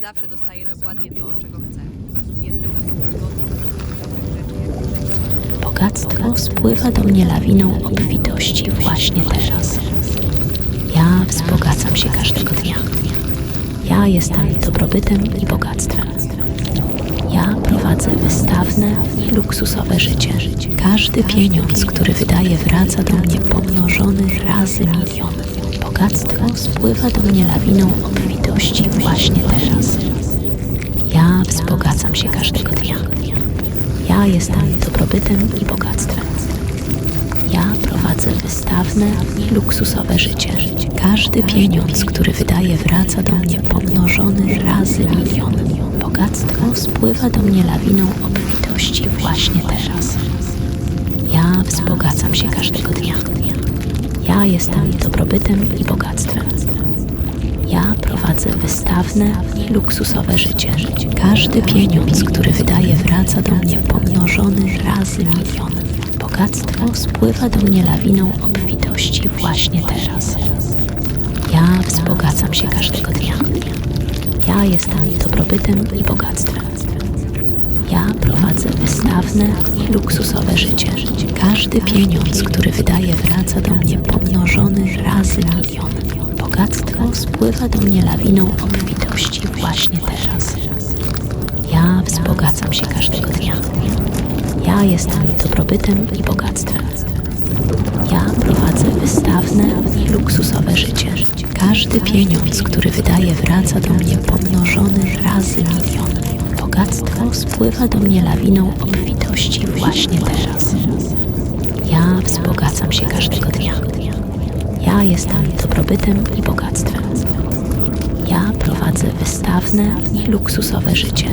Zawsze dostaję dokładnie to, czego chcę. Jestem na osobą godną Bogactwo spływa do mnie lawiną obfitości właśnie teraz. Ja wzbogacam się każdego dnia. Ja jestem dobrobytem i bogactwem. Ja prowadzę wystawne i luksusowe życie. Każdy pieniądz, który wydaję, wraca do mnie pomnożony razy milion. Bogactwo spływa do mnie lawiną obfitości właśnie teraz. Ja wzbogacam się każdego dnia. Ja jestem dobrobytem i bogactwem. Ja prowadzę wystawne i luksusowe życie. Każdy pieniądz, który wydaję, wraca do mnie pomnożony razy milion. Bogactwo spływa do mnie lawiną obfitości właśnie teraz. Ja wzbogacam się każdego dnia. Ja jestem dobrobytem i bogactwem. Ja prowadzę wystawne i luksusowe życie. Każdy pieniądz, który wydaję, wraca do mnie pomnożony razy milion. Bogactwo spływa do mnie lawiną obfitości właśnie teraz. Ja wzbogacam się każdego dnia. Ja jestem dobrobytem i bogactwem. Ja prowadzę wystawne i luksusowe życie. Każdy pieniądz, który wydaję, wraca do mnie pomnożony razy milion. Bogactwo spływa do mnie lawiną obfitości właśnie teraz. Ja wzbogacam się każdego dnia. Ja jestem dobrobytem i bogactwem. Ja prowadzę wystawne i luksusowe życie. Każdy pieniądz, który wydaję, wraca do mnie pomnożony razy milion. Bogactwo spływa do mnie lawiną obfitości właśnie teraz. Ja wzbogacam się każdego dnia. Ja jestem dobrobytem i bogactwem. Ja prowadzę wystawne i luksusowe życie.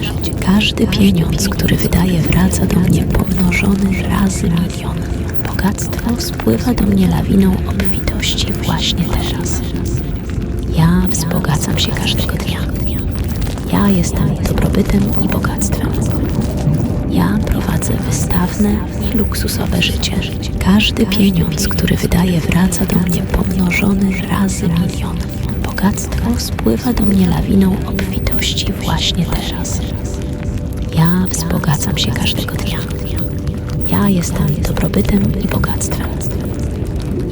Każdy pieniądz, który wydaję, wraca do mnie pomnożony razy milion. Bogactwo spływa do mnie lawiną obfitości właśnie teraz. Ja wzbogacam się każdego dnia. Ja jestem dobrobytem i bogactwem. Ja prowadzę wystawne i luksusowe życie. Każdy pieniądz, który wydaję, wraca do mnie pomnożony razy milion. Bogactwo spływa do mnie lawiną obfitości właśnie teraz. Ja wzbogacam się każdego dnia. Ja jestem dobrobytem i bogactwem.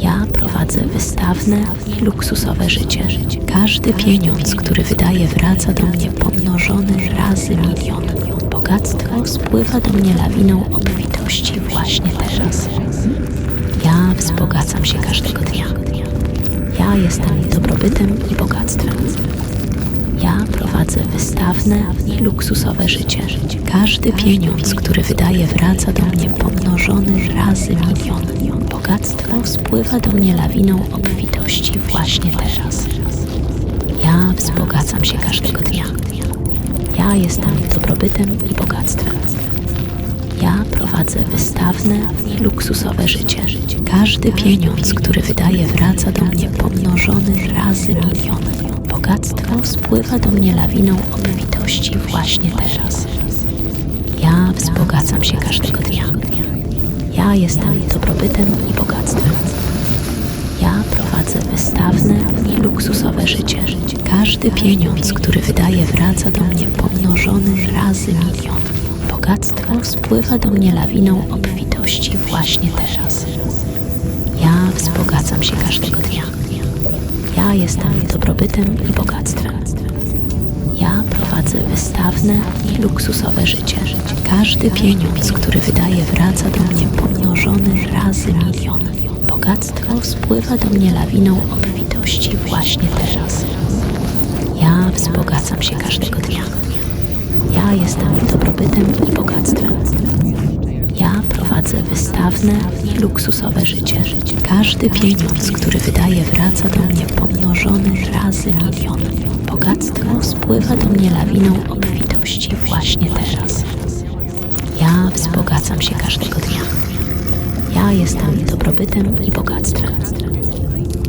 Ja prowadzę wystawne i luksusowe życie. Każdy pieniądz, który wydaję, wraca do mnie pomnożony razy milion. Bogactwo spływa do mnie lawiną obfitości właśnie teraz. Ja wzbogacam się każdego dnia. Ja jestem dobrobytem i bogactwem. Ja prowadzę wystawne i luksusowe życie. Każdy pieniądz, który wydaję, wraca do mnie pomnożony razy milion. Bogactwo spływa do mnie lawiną obfitości właśnie teraz. Ja wzbogacam się każdego dnia. Ja jestem dobrobytem i bogactwem. Ja prowadzę wystawne i luksusowe życie. Każdy pieniądz, który wydaję, wraca do mnie pomnożony razy milion. Bogactwo spływa do mnie lawiną obfitości właśnie teraz. Ja wzbogacam się każdego dnia. Ja jestem dobrobytem i bogactwem. Ja prowadzę wystawne i luksusowe życie. Każdy pieniądz, który wydaję, wraca do mnie pomnożony razy milion. Bogactwo spływa do mnie lawiną obfitości właśnie teraz. Ja wzbogacam się każdego dnia. Ja jestem dobrobytem i bogactwem. Ja prowadzę wystawne i luksusowe życie. Każdy pieniądz, który wydaję, wraca do mnie pomnożony razy milion. Bogactwo spływa do mnie lawiną obfitości właśnie teraz. Ja wzbogacam się każdego dnia. Ja jestem dobrobytem i bogactwem. Ja prowadzę wystawne i luksusowe życie. Każdy pieniądz, który wydaję, wraca do mnie pomnożony razy milion. Bogactwo spływa do mnie lawiną obfitości właśnie teraz. Ja wzbogacam się każdego dnia. Ja jestem dobrobytem i bogactwem.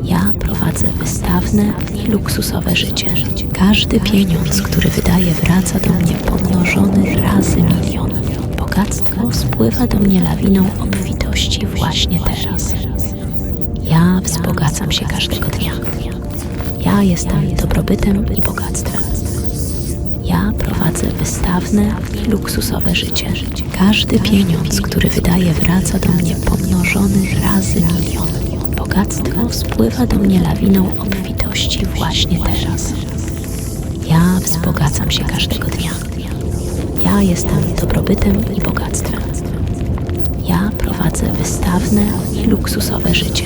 Ja prowadzę wystawne i luksusowe życie. Każdy pieniądz, który wydaję, wraca do mnie pomnożony razy milion. Bogactwo spływa do mnie lawiną obfitości właśnie teraz. Ja wzbogacam się każdego dnia. Ja jestem dobrobytem i bogactwem. wystawne i luksusowe życie. Każdy pieniądz, który wydaję, wraca do mnie pomnożony razy milion. Bogactwo spływa do mnie lawiną obfitości właśnie teraz. Ja wzbogacam się każdego dnia. Ja jestem dobrobytem i bogactwem. Ja prowadzę wystawne i luksusowe życie.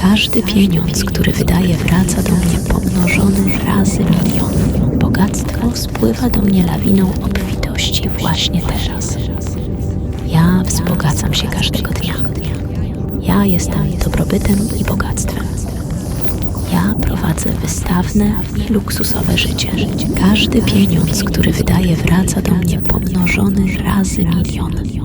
Każdy pieniądz, który wydaję, wraca do mnie pomnożony razy milion. Bogactwo spływa do mnie lawiną obfitości właśnie teraz. Ja wzbogacam się każdego dnia. Ja jestem dobrobytem i bogactwem. Ja prowadzę wystawne i luksusowe życie. Każdy pieniądz, który wydaję, wraca do mnie pomnożony razy milion.